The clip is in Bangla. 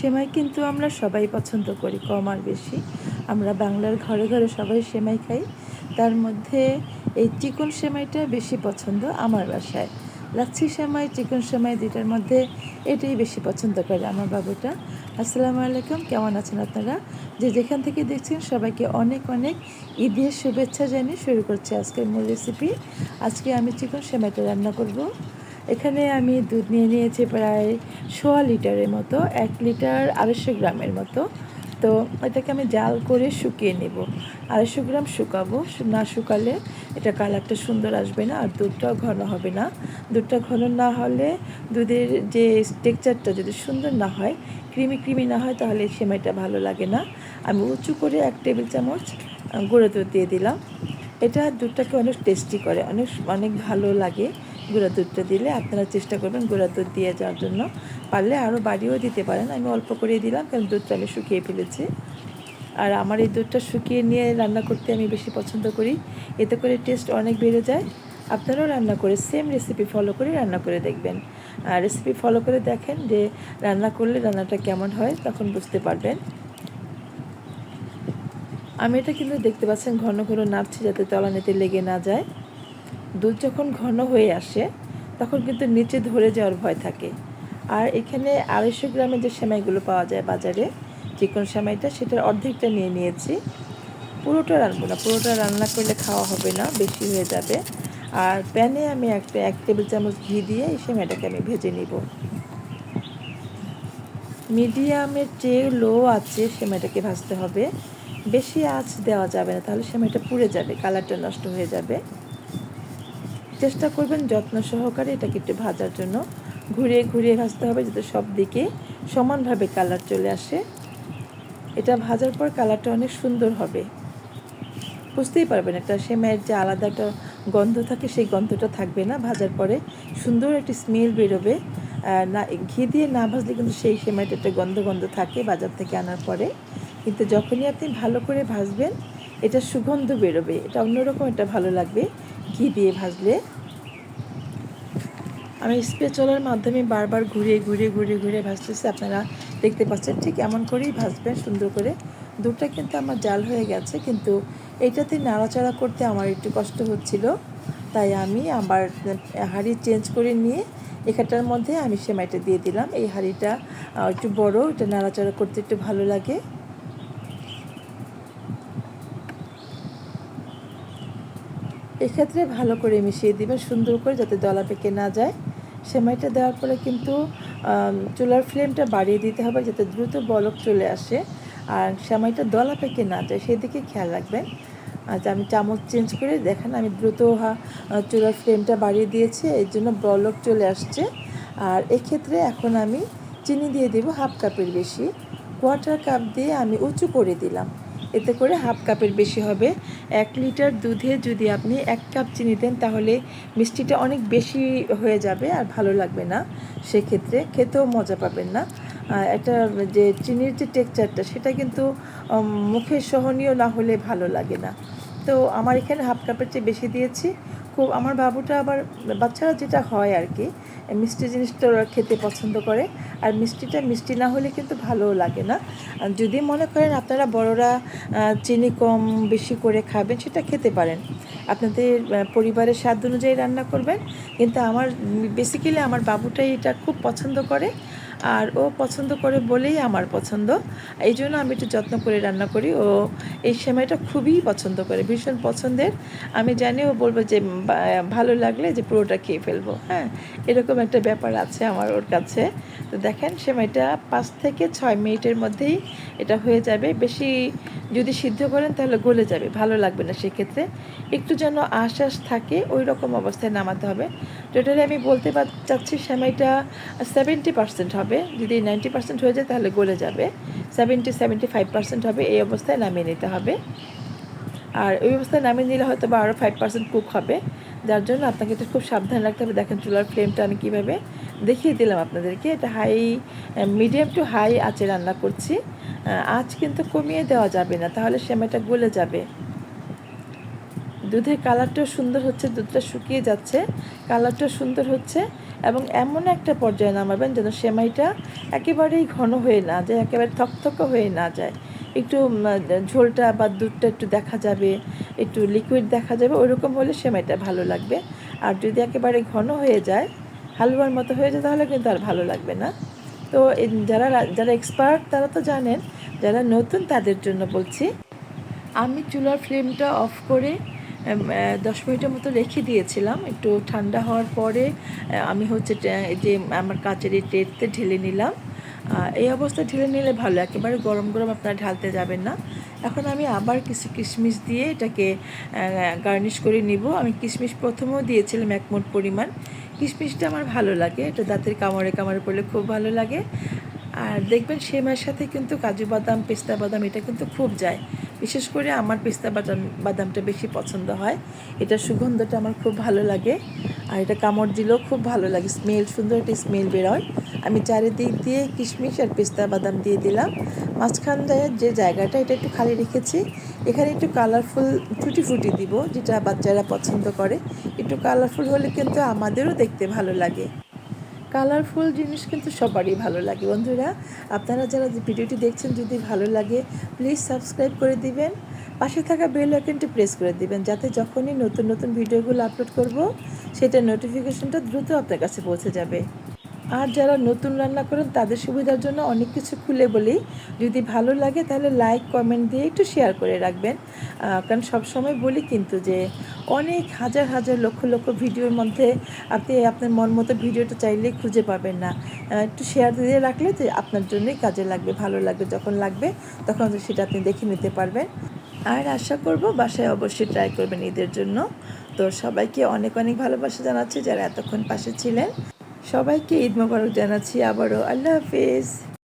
সেমাই কিন্তু আমরা সবাই পছন্দ করি, কম আর বেশি। আমরা বাংলার ঘরে ঘরে সবাই সেমাই খাই। তার মধ্যে এই চিকন সেমাইটা বেশি পছন্দ আমার বাসায়। লাচ্ছি সেমাই, চিকন সেমাই দুইটার মধ্যে এটাই বেশি পছন্দ করে আমার বাবুটা। আসসালামু আলাইকুম, কেমন আছেন আপনারা? যে যেখান থেকে দেখছেন সবাইকে অনেক অনেক ঈদের শুভেচ্ছা জানিয়ে শুরু করছি আজকের মূল রেসিপি আজকে আমি চিকন সেমাইটা রান্না করব। এখানে আমি দুধ নিয়ে নিয়েছি প্রায় সোয়া লিটারের মতো, এক লিটার আড়াইশো গ্রামের মতো। তো এটাকে আমি জাল করে শুকিয়ে নেব। আড়াইশো গ্রাম শুকাবো, না শুকালে এটা কালারটা সুন্দর আসবে না আর দুধটাও ঘন হবে না। দুধটা ঘন না হলে দুধের যে টেক্সচারটা যদি সুন্দর না হয়, ক্রিমি ক্রিমি না হয়, তাহলে সেমাইটা ভালো লাগে না। আমি উঁচু করে এক টেবিল চামচ গুঁড়ো দুধ দিয়ে দিলাম। এটা দুধটাকে অনেক টেস্টি করে, অনেক অনেক ভালো লাগে। গুঁড়া দুধটা দিলে আপনারা চেষ্টা করবেন গুঁড়া দুধ দিয়ে যাওয়ার জন্য। পারলে আরও বাড়িয়েও দিতে পারেন। আমি অল্প করে দিলাম, কারণ দুধটা আমি শুকিয়ে ফেলেছি। আর আমার এই দুধটা শুকিয়ে নিয়ে রান্না করতে আমি বেশি পছন্দ করি। এতে করে টেস্ট অনেক বেড়ে যায়। আপনারাও রান্না করে সেম রেসিপি ফলো করে রান্না করে দেখবেন। আর রেসিপি ফলো করে দেখেন যে রান্না করলে রান্নাটা কেমন হয়, তখন বুঝতে পারবেন। আমি এটা কিন্তু দেখতে পাচ্ছেন ঘন ঘন নাড়ছি যাতে তলানিতে লেগে না যায়। দুধ যখন ঘন হয়ে আসে, তখন কিন্তু নিচে ধরে যাওয়ার ভয় থাকে। আর এখানে আড়াইশো গ্রামের যে সেমাইগুলো পাওয়া যায় বাজারে চিকন সেমাইটা, সেটার অর্ধেকটা নিয়ে নিয়েছি। পুরোটা রান্নবো না, পুরোটা রান্না করলে খাওয়া হবে না, বেশি হয়ে যাবে। আর প্যানে আমি একটা, এক টেবিল চামচ ঘি দিয়ে এই সেমাইটাকে আমি ভেজে নিব। মিডিয়ামের চেয়ে লো আছে সেমাইটাকে ভাজতে হবে। বেশি আঁচ দেওয়া যাবে না, তাহলে সেমাইটা পুড়ে যাবে, কালারটা নষ্ট হয়ে যাবে। চেষ্টা করবেন যত্ন সহকারে এটাকে একটু ভাজার জন্য। ঘুরিয়ে ঘুরিয়ে ভাজতে হবে যাতে সব দিকে সমানভাবে কালার চলে আসে। এটা ভাজার পর কালারটা অনেক সুন্দর হবে। বুঝতেই পারবেন একটা সেমাইয়ের যে আলাদা একটা গন্ধ থাকে, সেই গন্ধটা থাকবে না। ভাজার পরে সুন্দর একটি স্মেল বেরোবে। না, ঘি দিয়ে না ভাজলে কিন্তু সেই সেমাইটা একটা গন্ধ গন্ধ থাকে বাজার থেকে আনার পরে। কিন্তু যখনই আপনি ভালো করে ভাজবেন, এটা সুগন্ধ বেরোবে। এটা অন্যরকম একটা ভালো লাগবে। ঘি দিয়ে ভাজলে আমি স্পেচলার মাধ্যমে বারবার ঘুরিয়ে ঘুরিয়ে ঘুরিয়ে ঘুরিয়ে ভাজতেছি। আপনারা দেখতে পাচ্ছেন ঠিক এমন করেই ভাজবেন সুন্দর করে। দুধটা কিন্তু আমার জাল হয়ে গেছে, কিন্তু এইটাতে নাড়াচাড়া করতে আমার একটু কষ্ট হচ্ছিল। তাই আমি আবার হাঁড়ি চেঞ্জ করে নিয়ে এখানটার মধ্যে আমি সেমাইটা দিয়ে দিলাম। এই হাঁড়িটা একটু বড়, এটা নাড়াচাড়া করতে একটু ভালো লাগে। এক্ষেত্রে ভালো করে মিশিয়ে দিবেন সুন্দর করে যাতে দলা পেকে না যায়। সেমাইটা দেওয়ার পরে কিন্তু চুলার ফ্লেমটা বাড়িয়ে দিতে হবে যাতে দ্রুত বলক চলে আসে আর সেমাইটা দলা পেকে না যায়, সেদিকে খেয়াল রাখবেন। আচ্ছা আমি চামচ চেঞ্জ করে দেখেন, আমি দ্রুত চুলার ফ্লেমটা বাড়িয়ে দিয়েছি, এর জন্য বলক চলে আসছে। আর এক্ষেত্রে এখন আমি চিনি দিয়ে দেব হাফ কাপের বেশি। কোয়ার্টার কাপ দিয়ে আমি উঁচু করে দিলাম। এতে করে হাফ কাপের বেশি হবে। এক লিটার দুধে যদি আপনি এক কাপ চিনি দেন, তাহলে মিষ্টিটা অনেক বেশি হয়ে যাবে আর ভালো লাগবে না। সেক্ষেত্রে খেতেও মজা পাবেন না। একটা যে চিনির যে টেক্সচারটা সেটা কিন্তু মুখে সহনীয় না হলে ভালো লাগে না। তো আমার এখানে হাফ কাপের চেয়ে বেশি দিয়েছি। খুব, আমার বাবুটা আবার, বাচ্চারা যেটা হয় আর কি মিষ্টি জিনিসটা ওরা খেতে পছন্দ করে। আর মিষ্টিটা মিষ্টি না হলে কিন্তু ভালোও লাগে না। যদি মনে করেন আপনারা বড়রা চিনি কম বেশি করে খাবেন, সেটা খেতে পারেন। আপনাদের পরিবারের স্বাদ অনুযায়ী রান্না করবেন। কিন্তু আমার বেসিক্যালি আমার বাবুটাই এটা খুব পছন্দ করে। আর ও পছন্দ করে বলেই আমার পছন্দ। এই জন্য আমি একটু যত্ন করে রান্না করি। ও এই সেমাইটা খুবই পছন্দ করে, ভীষণ পছন্দের। আমি জানি ও বলব যে ভালো লাগলে যে পুরোটা খেয়ে ফেলব। হ্যাঁ এরকম একটা ব্যাপার আছে আমার ওর কাছে। তো দেখেন, সেমাইটা পাঁচ থেকে ছয় মিনিটের মধ্যেই এটা হয়ে যাবে। বেশি যদি সিদ্ধ করেন তাহলে গলে যাবে, ভালো লাগবে না সেক্ষেত্রে। একটু যেন আশ্বাস থাকে, ওই রকম অবস্থায় নামাতে হবে। টোটালি আমি বলতে চাচ্ছি সেমাইটা সেভেন্টি পার্সেন্ট হবে। যদি নাইনটি পার্সেন্ট হয়ে যায় তাহলে গলে যাবে। সেভেন্টি সেভেন্টি ফাইভ পার্সেন্ট হবে, এই অবস্থায় নামিয়ে নিতে হবে। আর ওই অবস্থায় নামিয়ে নিলে হয়তো বা আরও ফাইভ পার্সেন্ট কুক হবে। যার জন্য আপনাকে এটা খুব সাবধান রাখতে হবে। দেখেন চুলার ফ্লেমটা আমি কীভাবে দেখিয়ে দিলাম আপনাদেরকে। এটা হাই মিডিয়াম টু হাই আঁচে রান্না করছি। আঁচ কিন্তু কমিয়ে দেওয়া যাবে না, তাহলে সেমাইটা গলে যাবে। দুধের কালারটাও সুন্দর হচ্ছে, দুধটা শুকিয়ে যাচ্ছে কালারটাও সুন্দর হচ্ছে এবং এমন একটা পর্যায়ে নামাবেন যেন সেমাইটা একেবারেই ঘন হয়ে না যায়, একেবারে থকথকে হয়ে না যায়। একটু ঝোলটা বা দুধটা একটু দেখা যাবে, একটু লিকুইড দেখা যাবে ওইরকম হলে সেমাইটা ভালো লাগবে। আর যদি একেবারে ঘন হয়ে যায়, হালুয়ার মতো হয়ে যায়, তাহলে কিন্তু আর ভালো লাগবে না। তো যারা যারা এক্সপার্ট তারা তো জানেন, যারা নতুন তাদের জন্য বলছি, আমি চুলার ফ্লেমটা অফ করে দশ মিনিটের মতো রেখে দিয়েছিলাম। একটু ঠান্ডা হওয়ার পরে আমি হচ্ছে যে আমার কাচের এই ট্রেতে ঢেলে নিলাম। এই অবস্থায় ঢেলে নিলে ভালো, একেবারে গরম গরম আপনারা ঢালতে যাবেন না। এখন আমি আবার কিছু কিশমিশ দিয়ে এটাকে গার্নিশ করে নিব। আমি কিশমিশ প্রথমেও দিয়েছিলাম এক মুঠ পরিমাণ। কিশমিশটা আমার ভালো লাগে, এটা দাঁতের কামড়ে কামড়ে পড়লে খুব ভালো লাগে। আর দেখবেন সেমাইয়ের সাথে কিন্তু কাজু বাদাম, পেস্তা বাদাম, এটা কিন্তু খুব যায়। বিশেষ করে আমার পেস্তা বাদাম, বাদামটা বেশি পছন্দ হয়। এটা সুগন্ধটা আমার খুব ভালো লাগে। আর এটা কামড় দিলেও খুব ভালো লাগে। স্মেল, সুন্দর একটা স্মেল বেরোয়। আমি চারিদিক দিয়ে কিশমিশ আর পেস্তা বাদাম দিয়ে দিলাম। মাঝখান যে জায়গাটা, এটা একটু খালি রেখেছি। এখানে একটু কালারফুল ফুটি ফুটি দিব, যেটা বাচ্চারা পছন্দ করে। একটু কালারফুল হলে কিন্তু আমাদেরও দেখতে ভালো লাগে। কালারফুল জিনিস কিন্তু সবারই ভালো লাগে। বন্ধুরা, আপনারা যারা ভিডিওটি দেখছেন, যদি ভালো লাগে প্লিজ সাবস্ক্রাইব করে দিবেন। পাশে থাকা বেল আইকনটি প্রেস করে দিবেন, যাতে যখনই নতুন নতুন ভিডিওগুলো আপলোড করব, সেটা নোটিফিকেশনটা দ্রুত আপনার কাছে পৌঁছে যাবে। আর যারা নতুন রান্না করেন, তাদের সুবিধার জন্য অনেক কিছু খুলে বলি। যদি ভালো লাগে, তাহলে লাইক কমেন্ট দিয়ে একটু শেয়ার করে রাখবেন। কারণ সবসময় বলি কিন্তু যে, অনেক হাজার হাজার লক্ষ লক্ষ ভিডিওর মধ্যে আপনি আপনার মন মতো ভিডিওটা চাইলেই খুঁজে পাবেন না। একটু শেয়ার দিয়ে রাখলে যে আপনার জন্যই কাজে লাগবে, ভালো লাগবে, যখন লাগবে, তখন সেটা আপনি দেখে নিতে পারবেন। আর আশা করব বাসায় অবশ্যই ট্রাই করবেন ঈদের জন্য। তো সবাইকে অনেক অনেক ভালোবাসা জানাচ্ছি যারা এতক্ষণ পাশে ছিলেন। সবাইকে ঈদ মোবারক জানাচ্ছি আবারও। আল্লাহ হাফিজ।